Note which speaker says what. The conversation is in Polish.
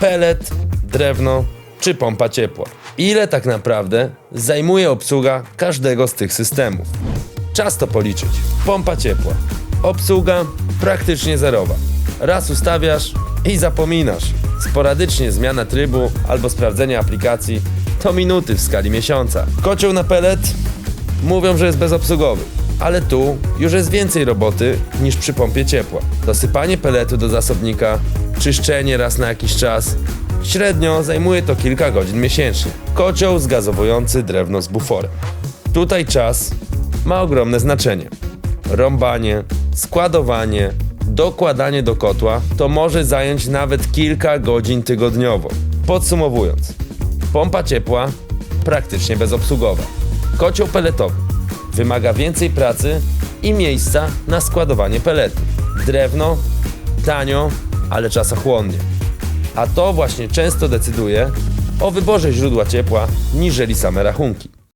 Speaker 1: pelet, drewno czy pompa ciepła. Ile tak naprawdę zajmuje obsługa każdego z tych systemów? Czas to policzyć. Pompa ciepła. Obsługa praktycznie zerowa. Raz ustawiasz i zapominasz. Sporadycznie zmiana trybu albo sprawdzenie aplikacji to minuty w skali miesiąca. Kocioł na pelet mówią, że jest bezobsługowy. Ale tu już jest więcej roboty niż przy pompie ciepła. Dosypanie peletu do zasobnika, czyszczenie raz na jakiś czas. Średnio zajmuje to kilka godzin miesięcznie. Kocioł zgazowujący drewno z buforem. Tutaj czas ma ogromne znaczenie. Rąbanie, składowanie, dokładanie do kotła to może zająć nawet kilka godzin tygodniowo. Podsumowując, pompa ciepła praktycznie bezobsługowa. Kocioł peletowy wymaga więcej pracy i miejsca na składowanie peletu. Drewno tanio, ale czasochłonnie. A to właśnie często decyduje o wyborze źródła ciepła niżeli same rachunki.